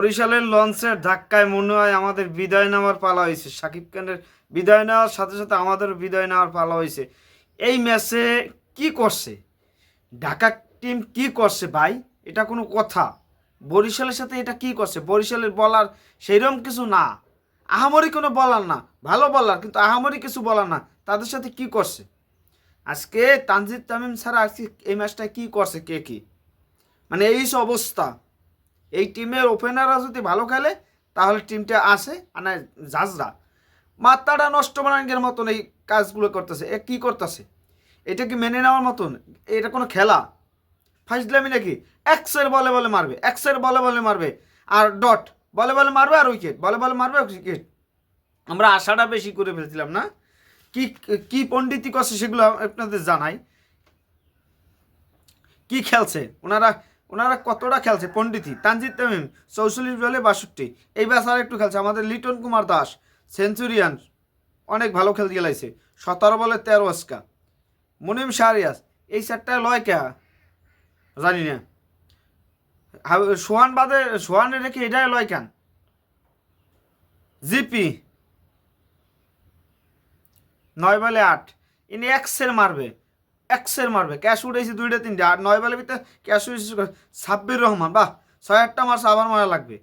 বরিশালের লঞ্চের ধাক্কায় মনে হয় আমাদের বিদায় নেওয়ার পালা হয়েছে। সাকিব খানের বিদায় নেওয়ার সাথে সাথে আমাদের বিদায় নেওয়ার পালা হয়েছে। এই ম্যাচে কি করছে? ঢাকা টিম কি করছে ভাই? এটা কোনো কথা। বরিশালের সাথে এটা কি করছে? বরিশালের বলার সেইরকম কিছু না। আহামরি কোনো বলার না। ভালো বলার, কিন্তু আহামরি কিছু বলার না। তাদের সাথে কি করছে? আজকে তানজিদ তামিম ছাড়া আজকে এই ম্যাচটা কি করছে? কে কি? মানে এই অবস্থা। এই টিমের ওপেনাররা যদি ভালো খেলে, তাহলে টিমটা আসে আর না জাজরা। মাথাটা নষ্ট বানানোর মতন এই কাজগুলো করতেছে। এ কী করতেছে? এটা কি মেনে নেওয়ার মতন? এটা কোনো খেলা? ফাইজলামি নাকি? এক্সের বলে বলে মারবে এক্সের বলে বলে মারবে। আর ডট বলে বলে মারবে আর উইকেট বলে বলে মারবে উইকেট আমরা আশাটা বেশি করে ফেলছিলাম না? কি কি পণ্ডিতি করছে সেগুলো আপনাদের জানাই। কি খেলছে? ওনারা ওনারা কতটা খেলছে? পণ্ডিতি তানজিদ তামিম চৌচল্লিশ বলে বাষট্টি। এই ব্যাস আর একটু খেলছে। আমাদের লিটন কুমার দাস, সেঞ্চুরিয়ান, অনেক ভালো খেলতে গেলাইছে। সতেরো বলে তেরো আজকা। মুনিম শাহরিয়াস এই সেটটায় লয় কে? জানি না। সোহান বাদে সোহানে রেখে এটাই লয় কেন? জিপি। নয় বলে আট। ইনি এক্সের মারবে। এক্সের মারবে। ক্যাশ উঠেছি দুইটা, তিনটা, আর নয় বলে ভিতরে ক্যাশ উঠেছি সাব্বির রহমান, বাহ! ছয়, আটটা মার্চ আবার মারা লাগবে।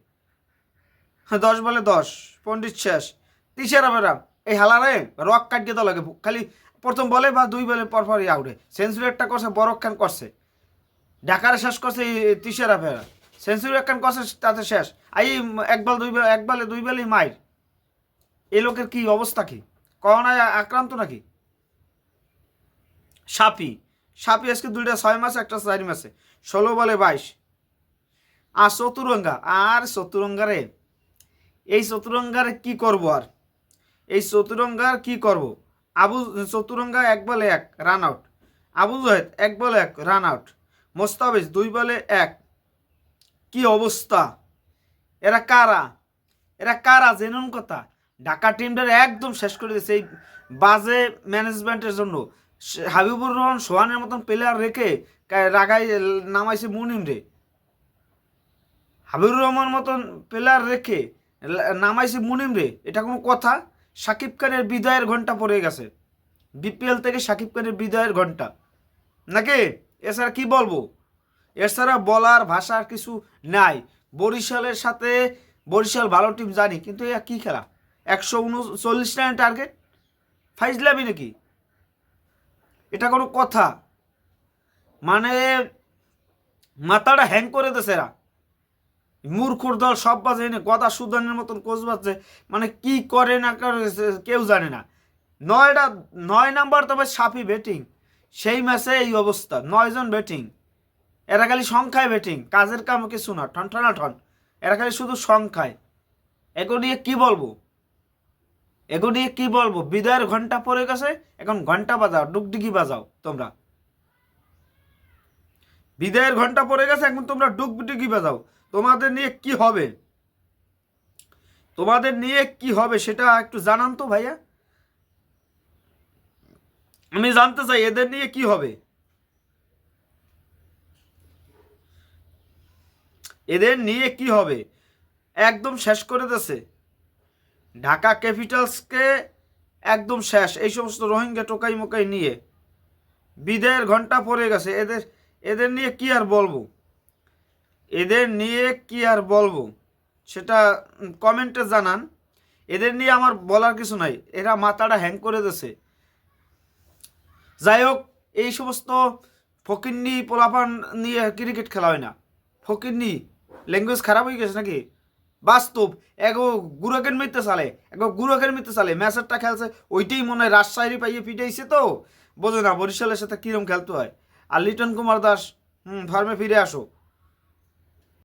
হ্যাঁ দশ বলে দশ পণ্ডিত শেষ। তিসেরা বেরা এই হালারে রক কাটিয়ে দেওয়া লাগে। খালি প্রথম বলে বা দুই বলে পরপরই আউটে সেঞ্চুরি একটা করছে, বড় খান করছে। ঢাকারে শেষ করছে, এই তিসেরা ফেরা সেঞ্চুরি একখান করছে, তাতে শেষ। আই এক বল, দুই এক বলে, দুই বলেই মাইর। এই লোকের কি অবস্থা কি? করোনায় আক্রান্ত নাকি? সাপি। সাপি আজকে দুইটা ছয় মাসে, একটা চারি মাসে। ষোলো বলে বাইশ। আর চতুরঙ্গা, আর চতুরঙ্গারে? এই চতুরঙ্গারে কি করব আর? এই চতুরঙ্গার কি করব? আবু, চতুরঙ্গা এক বলে এক রান আউট আবু জহেদ এক বলে এক রান আউট মোস্তাবিজ দুই বলে এক। কি অবস্থা? এরা কারা? এরা কারা? জেনুন কথা। ঢাকা টিমটার একদম শেষ করে দিয়েছে এই বাজে ম্যানেজমেন্টের জন্য। হাবিবুর রহমান সোহানের মতন প্লেয়ার রেখে রাগাই নামাইছে মুনিম রে। হাবিবুর রহমান মতন প্লেয়ার রেখে নামাইছে মুনিম রে। এটা কোনো কথা? সাকিব খানের বিদায়ের ঘণ্টা পড়ে গেছে। বিপিএল থেকে সাকিব খানের বিদায়ের ঘণ্টা। নাকি? এছাড়া কি বলব? এছাড়া বলার ভাষার কিছু নাই। বরিশালের সাথে বরিশাল ভালো টিম জানি, কিন্তু এ কি খেলা? একশো উনচল্লিশ রানের টার্গেট ফাইজলামি নাকি? এটা কোনো কথা। মানে মাথাটা হ্যাং করে দেছে এরা। মূর্খুর দল সব বাজে, এনে গদা সুদানের মতন কোচ বাজছে। মানে কি করে না কেউ জানে না। নয়টা নয় নাম্বার তবে সাপি ব্যাটিং সেই ম্যাচে এই অবস্থা নয়জন ব্যাটিং এরা খালি সংখ্যায় ব্যাটিং কাজের কাম কিছু না ঠন ঠনা ঠন এরা খালি শুধু সংখ্যায়। এগুলো নিয়ে কী বলব? এগুলো কি বলব, বিদায়ের ঘণ্টা পড়ে গেছে, এখন ঘণ্টা বাজাও ডুগডুগি বাজাও, তোমরা। বিদায়ের ঘণ্টা পড়ে গেছে, এখন তোমরা ডুগডুগি বাজাও। তোমাদের নিয়ে কি হবে? তোমাদের নিয়ে কি হবে সেটা একটু জানান তো ভাইয়া। আমি জানতে চাই, এদের নিয়ে কি হবে? এদের নিয়ে কি হবে? একদম শেষ করে দিয়েছে। ঢাকা ক্যাপিটালসকে একদম শেষ। এই সমস্ত রোহিঙ্গা টোকাই মোকাই নিয়ে। বিদায়ের ঘণ্টা পড়ে গেছে। এদের এদের নিয়ে কি আর বলব? এদের নিয়ে কি আর বলব? সেটা কমেন্টে জানান। এদের নিয়ে আমার বলার কিছু নাই। এরা মাথাটা হ্যাং করে দিয়েছে। যাই হোক, এই সমস্ত ফকিন্নি পোলাপান নিয়ে ক্রিকেট খেলা হয় না। ফকিন্নি, ল্যাঙ্গুয়েজ খারাপ হয়ে গেছে নাকি? বাস্তব। এগো গুরকের মিথ্যে চালে এগো গুরকের মিথ্যে চালে ম্যাচেরটা খেলছে, ওইটাই মনে হয় রাজশাহী পাইয়ে পিটাইছে তো। বোঝো না বরিশালের সাথে কীরম খেলতে হয়। আর লিটন কুমার দাস, হুম ফার্মে ফিরে আসো।